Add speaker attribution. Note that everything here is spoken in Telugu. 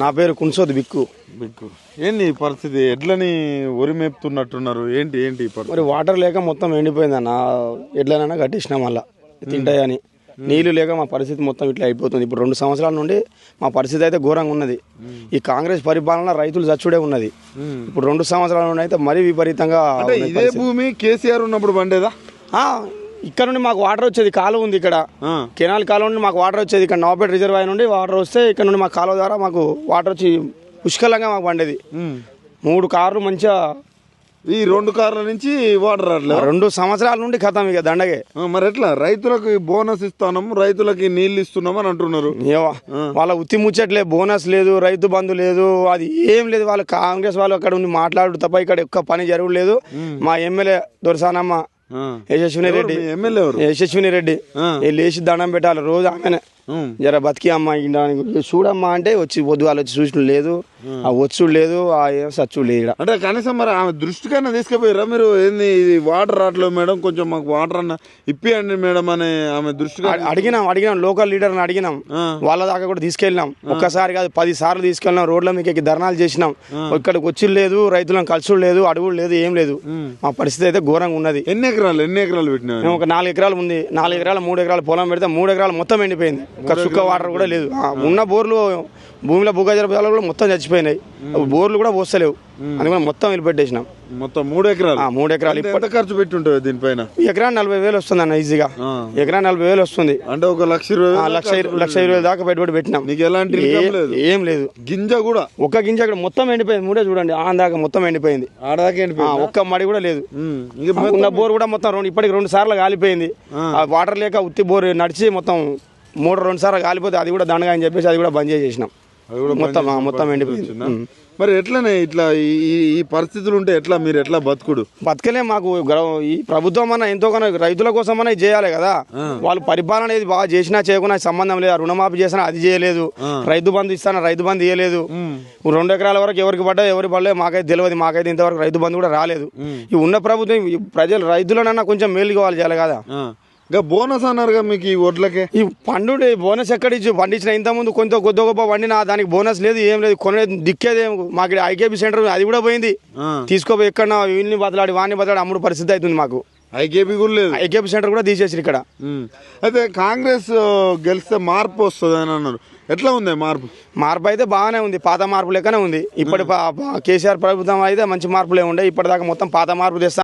Speaker 1: నా పేరు కున్సోద్ బిక్కు.
Speaker 2: బిక్కు. ఏంది ఈ పరిస్థితి? ఎడ్లని ఒరి మేపుతున్నట్టున్నారు ఏంటి ఏంటి ఈ పరిస్థితి?
Speaker 1: మరి వాటర్ లేక మొత్తం ఎండిపోయిందన్న. ఎట్లనైనా కట్టించినాం మళ్ళా. తింటాయని. నీళ్ళు లేక మా పరిస్థితి మొత్తం ఇట్లా అయిపోతుంది. ఇప్పుడు రెండు సంవత్సరాల నుండి మా పరిస్థితి అయితే ఘోరంగా ఉన్నది. ఈ కాంగ్రెస్ పరిపాలన రైతులు చచ్చుడే ఉన్నది. ఇప్పుడు రెండు సంవత్సరాల నుండి అయితే మరీ విపరీతంగా
Speaker 2: ఇదే భూమి కేసీఆర్ ఉన్నప్పుడు పండేదా?
Speaker 1: ఇక్కడ నుండి మాకు వాటర్ వచ్చేది కాలువ ఉంది ఇక్కడ. కెనాల్ కాలువ నుండి మాకు వాటర్ వచ్చేది ఇక్కడ. నవాపేట రిజర్వాయర్ నుండి వాటర్ వస్తే ఇక్కడ నుండి మా కాలువ ద్వారా మాకు వాటర్ వచ్చి పుష్కలంగా మాకు పండేది. మూడు కార్లు మంచిగా
Speaker 2: ఈ రెండు కార్ల నుంచి వాటర్ రావట్లేదు?
Speaker 1: రెండు సంవత్సరాల నుండి ఖతం ఇక దండగే.
Speaker 2: మరి ఎట్లా? రైతులకు బోనస్ ఇస్తాము రైతులకి నీళ్ళు ఇస్తున్నాం అని అంటున్నారు.
Speaker 1: వాళ్ళ ఉత్తి ముచ్చట్లే బోనస్ లేదు రైతు బంధు లేదు అది ఏం లేదు. వాళ్ళు కాంగ్రెస్ వాళ్ళు అక్కడ ఉండి మాట్లాడు తప్ప ఇక్కడ ఒక్క పని జరగలేదు మా ఎమ్మెల్యే దొరసానమ్మ. యశస్విని రెడ్డి.
Speaker 2: ఎమ్మెల్యే
Speaker 1: యశస్విని రెడ్డి. లేచి దండం పెట్టాలి రోజు ఆమెనే. జర బతికి అమ్మ ఇండానికి చూడమ్మా అంటే వచ్చి పొద్దు వాళ్ళు వచ్చి చూసిన లేదు. ఆ. వచ్చుడు లేదు ఆ ఏం సచ్చుడు లేదు.
Speaker 2: అంటే కనీసం మరి ఆమె దృష్టికైనా తీసుకుపోయారా మీరు? ఏంది ఇది వాటర్ రావట్లేదు మేడం కొంచెం మాకు వాటర్ అన్న ఇప్పియండి మేడం అని ఆమె దృష్టిగా
Speaker 1: అడి- అడిగినాం అడిగినాం లోకల్ లీడర్ని అడిగినాం. వాళ్ళ దాకా కూడా తీసుకెళ్ళినాం. ఒక్కసారి కాదు పది సార్లు తీసుకెళ్ళినాం రోడ్ల మీకు ఎక్కి ధర్నాలు చేసినాం. ఇక్కడికి వచ్చి లేదు రైతులను కలుసుడు లేదు అడుగుడు లేదు ఏం లేదు. మా పరిస్థితి అయితే ఘోరంగా ఉన్నది.
Speaker 2: ఎన్ని ఎకరాలు? ఎన్ని ఎకరాలు పెట్టినా
Speaker 1: మేము ఒక నాలుగు ఎకరాలు ఉంది. నాలుగు ఎకరాలు మూడు ఎకరాలు పొలం పెడితే మూడు ఎకరాలు మొత్తం ఎండిపోయింది. ఒక సుక్క వాటర్ కూడా లేదు. ఉన్న బోర్లు భూమిలో భూగజల జలాలు కూడా మొత్తం చచ్చిపోయినాయి. బోర్లు కూడా పోస్తలేవు. అందుకని మొత్తం వెళ్ళిపెట్టేసినాం
Speaker 2: మొత్తం మూడు ఎకరాలు?
Speaker 1: మూడు ఎకరాలు.
Speaker 2: ఎంత ఖర్చు పెట్టి ఉంటుంది దీనిపైన
Speaker 1: ఎకరా నలభై వేలు వస్తుంది అన్న ఈజీగా. ఎకరా నలభై వేలు వస్తుంది.
Speaker 2: అంటే ఒక లక్ష
Speaker 1: లక్ష ఇరవై- లక్ష ఇరవై వేలు దాకా పెట్టుబడి పెట్టినాం.
Speaker 2: నీకు ఎలాంటి
Speaker 1: ఏ-
Speaker 2: లేదు. గింజ కూడా?
Speaker 1: ఒక్క గింజ అక్కడ మొత్తం ఎండిపోయింది. మూడే చూడండి ఆ దాకా మొత్తం ఎండిపోయింది.
Speaker 2: ఆడదాకా
Speaker 1: ఆ, ఒక్క మడి కూడా లేదు. ఉన్న బోర్ కూడా మొత్తం రెండు ఇప్పటికి రెండు సార్లు కాలిపోయింది. ఆ. వాటర్ లేక ఉత్తి బోర్ నడిచి మొత్తం మూడు రెండు సార్లు కాలిపోతే అది కూడా దండగా అని చెప్పేసి అది కూడా బంద్ చేసేసినాం.
Speaker 2: కూడా
Speaker 1: మొత్తం మొత్తం ఎండిపోయింది?
Speaker 2: మరి ఎట్లనే ఇట్లా ఈ ఈ- పరిస్థితులు ఉంటే ఎట్లా మీరు ఎట్లా బతుకుడు?
Speaker 1: బతకలే మాకు ఈ ప్రభుత్వం అన్న ఎంతో కన్నా రైతుల కోసం అన్న ఇది చేయాలి కదా. వాళ్ళు పరిపాలన అనేది బాగా చేసినా చేయకున్నా సంబంధం లేదు. రుణమాఫీ చేసినా అది చేయలేదు. రైతు బంధు ఇస్తానా రైతు బంధు ఇవ్వలేదు రెండు ఎకరాల వరకు ఎవరికి పడ్డా ఎవరికి పడలేదు మాకైతే తెలియదు. మాకైతే ఇంతవరకు రైతు బంధు కూడా రాలేదు. ఈ ఉన్న ప్రభుత్వం ప్రజలు రైతులనన్నా కొంచెం మేలు కావాలి చేయాలి కదా.
Speaker 2: ఇంకా బోనస్ అన్నారుగా మీకు ఈ వడ్లకే.
Speaker 1: ఈ పండు బోనస్ ఎక్కడిచ్చి పండించిన? ఇంత ముందు కొంత కొద్ది గొప్ప వండిన దానికి బోనస్ లేదు ఏం లేదు కొనే దిక్కేది మాకు ఐకేపీ సెంటర్ అది కూడా పోయింది.
Speaker 2: ఆ.
Speaker 1: తీసుకోపోయి ఎక్కడ వీళ్ళని బతలాడి వాడిని బతలాడి అమ్ముడు పరిస్థితి అవుతుంది మాకు.
Speaker 2: ఐకేపీ కూడా లేదు.
Speaker 1: ఐకేపీ సెంటర్ కూడా తీసేసి ఇక్కడ.
Speaker 2: అయితే కాంగ్రెస్ గెలిస్తే మార్పు వస్తుంది అని అన్నారు. ఎట్లా ఉంది మార్పు?
Speaker 1: మార్పు అయితే బాగానే ఉంది. పాత మార్పు లెక్కనే ఉంది. ఇప్పటి కేసీఆర్ ప్రభుత్వం అయితే మంచి మార్పులే ఉండే. ఇప్పటిదాకా మొత్తం పాత మార్పు తెస్తా